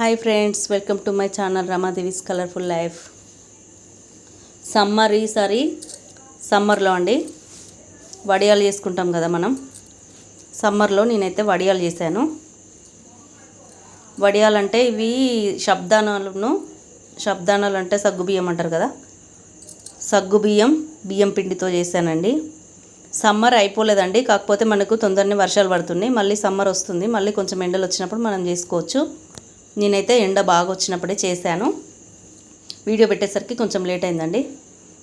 Hi friends welcome to my channel Ramadevi's colourful life. Summer ఈసారి సమ్మర్లో అండి వడియాలు చేసుకుంటాం కదా మనం. సమ్మర్లో నేనైతే వడియాలు చేశాను. వడియాలు అంటే ఇవి శబ్దానాలను శబ్దానాలు అంటే సగ్గు బియ్యం అంటారు కదా. సగ్గు బియ్యం బియ్యం పిండితో చేశానండి. సమ్మర్ అయిపోలేదండి కాకపోతే మనకు తొందరనే వర్షాలు పడుతున్నాయి. మళ్ళీ సమ్మర్ వస్తుంది మళ్ళీ కొంచెం ఎండలు వచ్చినప్పుడు మనం చేసుకోవచ్చు. నేనైతే ఎండ బాగా వచ్చినప్పుడే చేశాను. వీడియో పెట్టేసరికి కొంచెం లేట్ అయిందండి.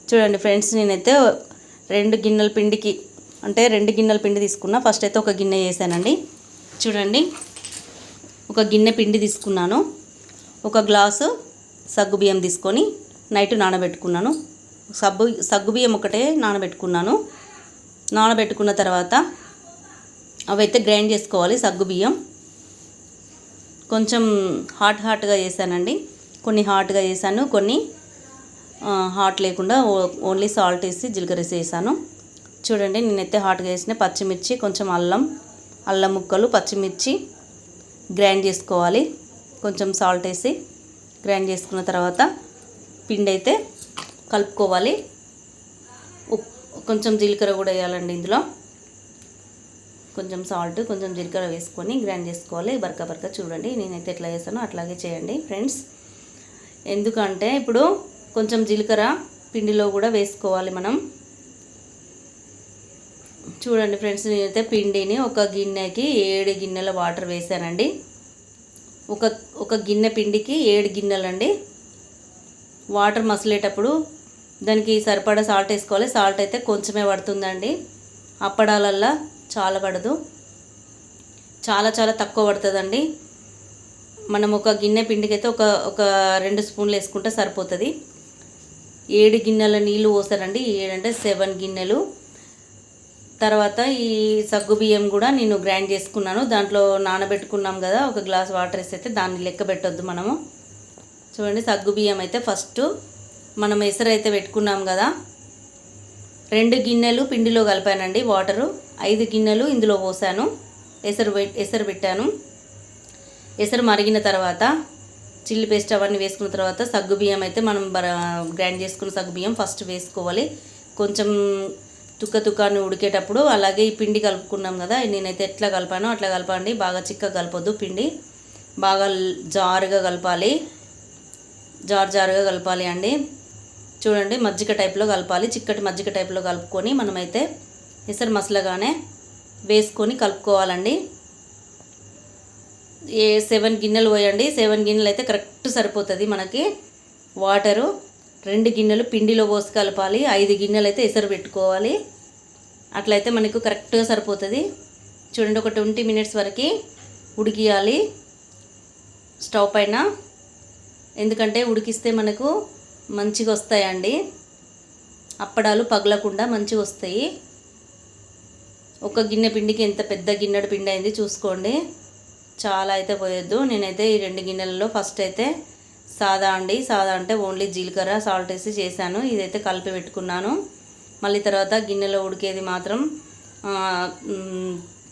చూడండి ఫ్రెండ్స్ నేనైతే రెండు గిన్నెల పిండికి అంటే రెండు గిన్నెల పిండి తీసుకున్నా. ఫస్ట్ అయితే ఒక గిన్నె చేశానండి చూడండి ఒక గిన్నె పిండి తీసుకున్నాను. ఒక గ్లాసు సగ్గు బియ్యం తీసుకొని నైట్ నానబెట్టుకున్నాను. సబ్బు సగ్గు బియ్యం ఒకటే నానబెట్టుకున్నాను. నానబెట్టుకున్న తర్వాత అవైతే గ్రైండ్ చేసుకోవాలి సగ్గు బియ్యం. కొంచెం హాట్ హాట్గా చేశానండి. కొన్ని హాట్గా చేశాను కొన్ని హాట్ లేకుండా ఓన్లీ సాల్ట్ వేసి జీలకర్ర వేసి వేసాను చూడండి నేనైతే హాట్గా వేసిన పచ్చిమిర్చి కొంచెం అల్లం అల్లం ముక్కలు పచ్చిమిర్చి గ్రైండ్ చేసుకోవాలి. కొంచెం సాల్ట్ వేసి గ్రైండ్ చేసుకున్న తర్వాత పిండి అయితే కలుపుకోవాలి. ఉప్ కొంచెం జీలకర్ర కూడా వేయాలండి ఇందులో. కొంచెం సాల్ట్ కొంచెం జీలకర్ర వేసుకొని గ్రైండ్ చేసుకోవాలి. బరక బరక చూడండి నేనైతే ఎట్లా చేస్తానో అట్లాగే చేయండి ఫ్రెండ్స్. ఎందుకంటే ఇప్పుడు కొంచెం జీలకర్ర పిండిలో కూడా వేసుకోవాలి మనం. చూడండి ఫ్రెండ్స్ నేనైతే పిండిని ఒక గిన్నెకి ఏడు గిన్నెల వాటర్ వేసానండి. ఒక ఒక గిన్నె పిండికి ఏడు గిన్నెలండి. వాటర్ మసలేటప్పుడు దానికి సరిపడా సాల్ట్ వేసుకోవాలి. సాల్ట్ అయితే కొంచెమే పడుతుందండి. అప్పడాలల్లా చాలా పడదు చాలా చాలా తక్కువ పడుతుందండి. మనం ఒక గిన్నె పిండికైతే ఒక ఒక రెండు స్పూన్లు వేసుకుంటే సరిపోతుంది. ఏడు గిన్నెల నీళ్ళు పోసారండి ఏడంటే సెవెన్ గిన్నెలు. తర్వాత ఈ సగ్గు బియ్యం కూడా నేను గ్రైండ్ చేసుకున్నాను. దాంట్లో నానబెట్టుకున్నాం కదా ఒక గ్లాస్ వాటర్ వేసి అయితే దాన్ని లెక్క పెట్టొద్దు మనము. చూడండి సగ్గు బియ్యం అయితే ఫస్ట్ మనం ఎసరు అయితే పెట్టుకున్నాం కదా రెండు గిన్నెలు పిండిలో కలిపానండి వాటరు. ఐదు గిన్నెలు ఇందులో పోసాను. ఎసరు ఎసరు పెట్టాను. ఎసరు మరిగిన తర్వాత చిల్లి పేస్ట్ అవన్నీ వేసుకున్న తర్వాత సగ్గు బియ్యం అయితే మనం బర గ్రైండ్ చేసుకున్న సగ్గు బియ్యం ఫస్ట్ వేసుకోవాలి. కొంచెం తుక్క తుక్కాన్ని ఉడికేటప్పుడు అలాగే ఈ పిండి కలుపుకున్నాం కదా నేనైతే ఎట్లా కలిపానో అట్లా కలపండి. బాగా చిక్క కలపొద్దు పిండి. బాగా జారుగా కలపాలి. జారు జారుగా కలపాలి అండి. చూడండి మజ్జిగ టైప్లో కలపాలి. చిక్కటి మజ్జిగ టైప్లో కలుపుకొని మనమైతే ఎసరు మసలగానే వేసుకొని కలుపుకోవాలండి. ఏ సెవెన్ గిన్నెలు పోయండి. సెవెన్ గిన్నెలు అయితే కరెక్ట్ సరిపోతుంది మనకి. వాటరు రెండు గిన్నెలు పిండిలో పోసి కలపాలి. ఐదు గిన్నెలు అయితే ఎసరు పెట్టుకోవాలి. అట్లయితే మనకు కరెక్ట్గా సరిపోతుంది. చూడండి ఒక ట్వంటీ మినిట్స్ వరకు ఉడికియాలి. స్టవ్ పైన. ఎందుకంటే ఉడికిస్తే మనకు మంచిగా వస్తాయండి. అప్పడాలు పగలకుండా మంచిగా వస్తాయి. ఒక గిన్నె పిండికి ఎంత పెద్ద గిన్నెడు పిండి అయింది చూసుకోండి. చాలా అయితే పోయొద్దు. నేనైతే ఈ రెండు గిన్నెలలో ఫస్ట్ అయితే సాదా అండి. సాదా అంటే ఓన్లీ జీలకర్ర సాల్ట్ వేసి చేశాను. ఇదైతే కలిపి పెట్టుకున్నాను. మళ్ళీ తర్వాత గిన్నెలో ఉడికేది మాత్రం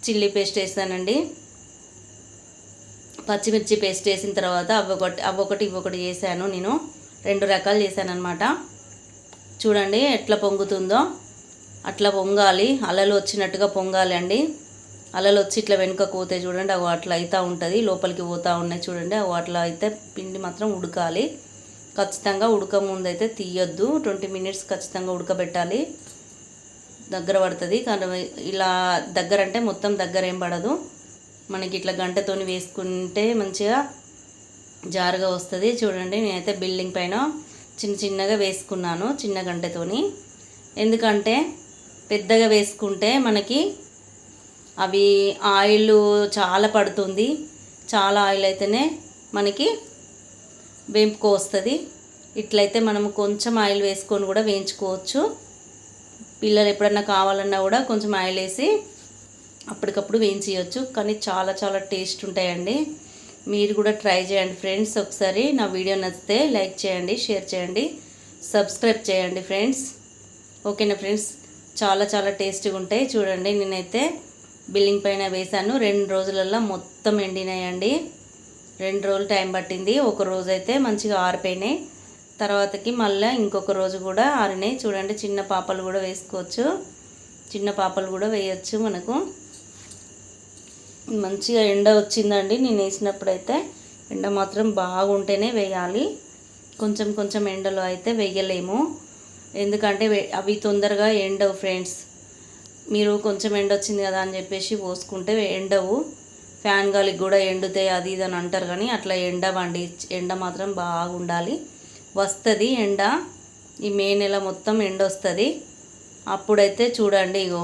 చిల్లీ పేస్ట్ వేసానండి. పచ్చిమిర్చి పేస్ట్ వేసిన తర్వాత అవొకటి అవొకటి ఇవొకటి చేశాను నేను. రెండు రకాలు చేశాను అనమాట చూడండి ఎట్లా పొంగుతుందో. అట్లా పొంగాలి. అలలు వచ్చినట్టుగా పొంగాలి అండి అలలు వచ్చి ఇట్లా వెనుక పోతే చూడండి అవి అట్లా అవుతూ ఉంటుంది. లోపలికి పోతూ ఉన్నాయి చూడండి అవి అట్లా అయితే పిండి మాత్రం ఉడకాలి. ఖచ్చితంగా ఉడక ముందు అయితే తీయొద్దు. ట్వంటీ మినిట్స్ ఖచ్చితంగా ఉడకబెట్టాలి. దగ్గర పడుతుంది. కానీ ఇలా దగ్గర అంటే మొత్తం దగ్గర ఏం పడదు. మనకి ఇట్లా గంటతో వేసుకుంటే మంచిగా జారుగా వస్తుంది. చూడండి నేనైతే బిల్డింగ్ పైన చిన్న చిన్నగా వేసుకున్నాను చిన్న గంటతోని. ఎందుకంటే పెద్దగా వేసుకుంటే మనకి అవి ఆయిల్ చాలా పడుతుంది. చాలా ఆయిల్ అయితేనే మనకి వేంపుకో వస్తుంది. ఇట్లయితే మనము కొంచెం ఆయిల్ వేసుకొని కూడా వేయించుకోవచ్చు. పిల్లలు ఎప్పుడన్నా కావాలన్నా కూడా కొంచెం ఆయిల్ వేసి అప్పటికప్పుడు వేయించేయచ్చు. కానీ చాలా చాలా టేస్ట్ ఉంటాయండి. మీరు కూడా ట్రై చేయండి ఫ్రెండ్స్. ఒకసారి నా వీడియో నచ్చితే లైక్ చేయండి షేర్ చేయండి సబ్స్క్రైబ్ చేయండి ఫ్రెండ్స్. ఓకేనా ఫ్రెండ్స్? చాలా చాలా టేస్టీగా ఉంటాయి. చూడండి నేనైతే బిల్లింగ్ పైన వేశాను. రెండు రోజులలో మొత్తం ఎండినాయండి. రెండు రోజులు టైం పట్టింది. ఒక రోజు అయితే మంచిగా ఆరిపోయినాయి. తర్వాతకి మళ్ళీ ఇంకొక రోజు కూడా ఆరినాయి. చూడండి చిన్న పాపలు కూడా వేసుకోవచ్చు. చిన్న పాపలు కూడా వేయచ్చు మనకు. మంచిగా ఎండ వచ్చిందండి. నేను వేసినప్పుడైతే ఎండ మాత్రం బాగుంటేనే వేయాలి. కొంచెం కొంచెం ఎండలో అయితే వేయలేము. ఎందుకంటే అవి తొందరగా ఎండవు ఫ్రెండ్స్. మీరు కొంచెం ఎండ వచ్చింది కదా అని చెప్పేసి పోసుకుంటే ఎండవు. ఫ్యాన్ గాలికి కూడా ఎండుతాయి అది ఇది అని అంటారు కానీ అట్లా ఎండవండి. ఎండ మాత్రం బాగుండాలి. వస్తుంది ఎండ. ఈ మే నెల మొత్తం ఎండ వస్తుంది అప్పుడైతే చూడండి ఇగో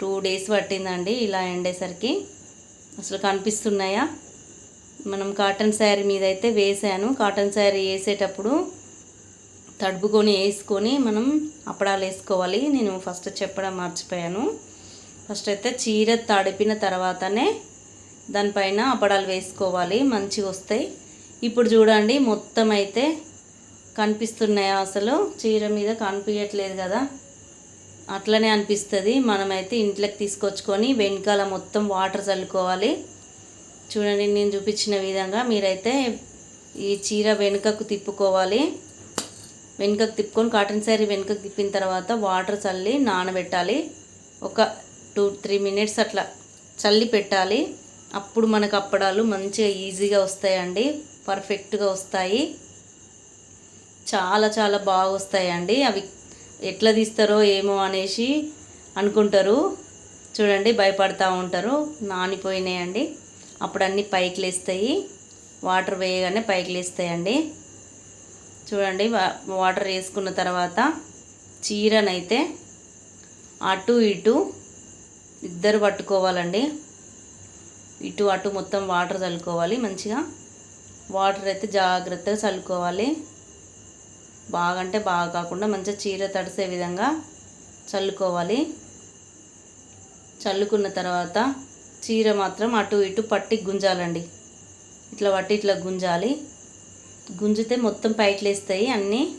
టూ డేస్ పట్టిందండి ఇలా ఎండేసరికి. అసలు కనిపిస్తున్నాయా? మనం కాటన్ శారీ మీద అయితే వేసాను కాటన్ శారీ వేసేటప్పుడు తడుపుకొని వేసుకొని మనం అప్పడాలు వేసుకోవాలి. నేను ఫస్ట్ చెప్పడం మర్చిపోయాను. ఫస్ట్ అయితే చీర తడిపిన తర్వాతనే దానిపైన అప్పడాలు వేసుకోవాలి. మంచిగా వస్తాయి. ఇప్పుడు చూడండి మొత్తం అయితే కనిపిస్తున్నాయా అసలు? చీర మీద కనిపించట్లేదు కదా. అట్లనే అనిపిస్తుంది. మనమైతే ఇంట్లోకి తీసుకొచ్చుకొని వెనకాల మొత్తం వాటర్ చల్లుకోవాలి. చూడండి నేను చూపించిన విధంగా మీరైతే ఈ చీర వెనుకకు తిప్పుకోవాలి. వెనుకకు తిప్పుకొని కాటన్ శారీ వెనుకకు తిప్పిన తర్వాత వాటర్ చల్లి నానబెట్టాలి. ఒక టూ త్రీ మినిట్స్ అట్లా చల్లి పెట్టాలి. అప్పుడు మనకు అప్పడాలు మంచిగా ఈజీగా వస్తాయండి. పర్ఫెక్ట్గా వస్తాయి. చాలా చాలా బాగా వస్తాయండి. అవి ఎట్లా తీస్తారో ఏమో అనేసి అనుకుంటారు. చూడండి భయపడతా ఉంటారు. నానిపోయినాయండి. అప్పుడు అన్నీ పైకి లేస్తాయి. వాటర్ వేయగానే పైకి లేస్తాయండి. చూడండి వా- వాటర్ వేసుకున్న తర్వాత చీరనైతే అటు ఇటు ఇద్దరు పట్టుకోవాలండి. ఇటు అటు మొత్తం వాటర్ చల్లుకోవాలి మంచిగా వాటర్ అయితే జాగ్రత్తగా చల్లుకోవాలి. బాగా అంటే బాగా కాకుండా మంచిగా చీర తడిసే విధంగా చల్లుకోవాలి. చల్లుకున్న తర్వాత చీర మాత్రం అటు ఇటు పట్టి గుంజాలండి. ఇట్లా పట్టి ఇట్లా గుంజాలి. గుంజితే మొత్తం పైకలేస్తాయి అన్నీ.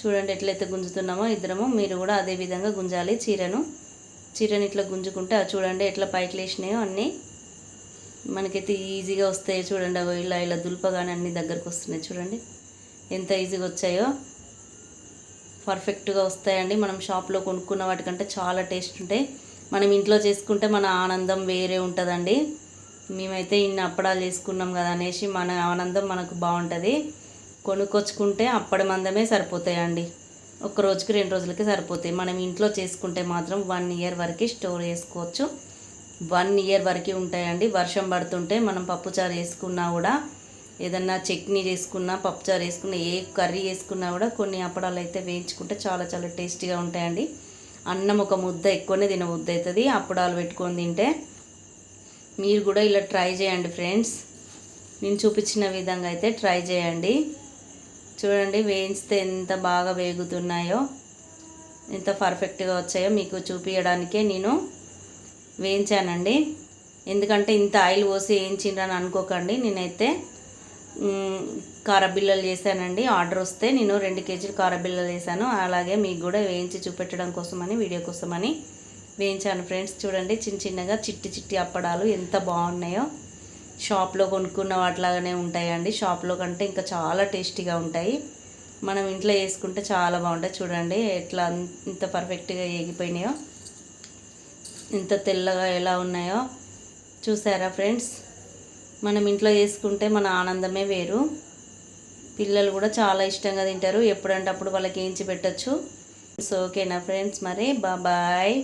చూడండి ఎట్లయితే గుంజుతున్నామో ఇద్దరము మీరు కూడా అదే విధంగా గుంజాలి చీరను. చీరని ఇట్లా గుంజుకుంటే అది చూడండి ఎట్లా పైట్లు వేసినాయో అన్నీ. మనకైతే ఈజీగా వస్తాయి చూడండి అవి ఇలా ఇలా దులపగానే అన్ని దగ్గరకు వస్తున్నాయి చూడండి. ఎంత ఈజీగా వచ్చాయో. పర్ఫెక్ట్గా వస్తాయండి. మనం షాప్లో కొనుక్కున్న వాటికంటే చాలా టేస్ట్ ఉంటాయి. మనం ఇంట్లో చేసుకుంటే మన ఆనందం వేరే ఉంటుందండి. మేమైతే ఇన్ని అప్పడాలు చేసుకున్నాం కదా అనేసి మన ఆనందం మనకు బాగుంటుంది. కొనుక్కొచ్చుకుంటే అప్పటి మందమే సరిపోతాయండి. ఒక రోజుకి రెండు రోజులకి సరిపోతాయి. మనం ఇంట్లో చేసుకుంటే మాత్రం వన్ ఇయర్ వరకు స్టోర్ చేసుకోవచ్చు. వన్ ఇయర్ వరకు ఉంటాయండి. వర్షం పడుతుంటే మనం పప్పుచారు వేసుకున్నా కూడా ఏదన్నా చట్నీ చేసుకున్నా పప్పుచారు వేసుకున్నా ఏ కర్రీ వేసుకున్నా కూడా కొన్ని అప్పడాలు అయితే వేయించుకుంటే చాలా చాలా టేస్టీగా ఉంటాయండి. అన్నం ఒక ముద్ద ఎక్కువనే తినబుద్ది అవుతుంది. అప్పడాలు పెట్టుకొని తింటే మీరు కూడా ఇలా ట్రై చేయండి ఫ్రెండ్స్. నేను చూపించిన విధంగా అయితే ట్రై చేయండి. చూడండి వేయించితే ఎంత బాగా వేగుతున్నాయో ఎంత పర్ఫెక్ట్గా వచ్చాయో మీకు చూపించడానికే నేను వేయించానండి. ఎందుకంటే ఇంత ఆయిల్ పోసి వేయించిండ్రని అనుకోకండి. నేనైతే కారబిల్లలు చేశానండి. ఆర్డర్ వస్తే నేను రెండు కేజీలు కారబిల్లలు వేసాను అలాగే మీకు కూడా వేయించి చూపెట్టడం కోసమని వీడియో కోసమని వేయించాను ఫ్రెండ్స్. చూడండి చిన్న చిన్నగా చిట్టి చిట్టి అప్పడాలు ఎంత బాగున్నాయో. షాప్లో కొనుక్కున్న వాటిలాగానే ఉంటాయండి. షాప్లో కంటే ఇంకా చాలా టేస్టీగా ఉంటాయి. మనం ఇంట్లో వేసుకుంటే చాలా బాగుంటాయి. చూడండి ఎట్లా ఇంత పర్ఫెక్ట్గా ఏగిపోయినాయో. ఇంత తెల్లగా ఎలా ఉన్నాయో. చూసారా ఫ్రెండ్స్? మనం ఇంట్లో చేసుకుంటే మన ఆనందమే వేరు. పిల్లలు కూడా చాలా ఇష్టంగా తింటారు. ఎప్పుడంటే అప్పుడు వాళ్ళకి ఏంచి పెట్టచ్చు. సో ఓకేనా ఫ్రెండ్స్ మరి? బాయ్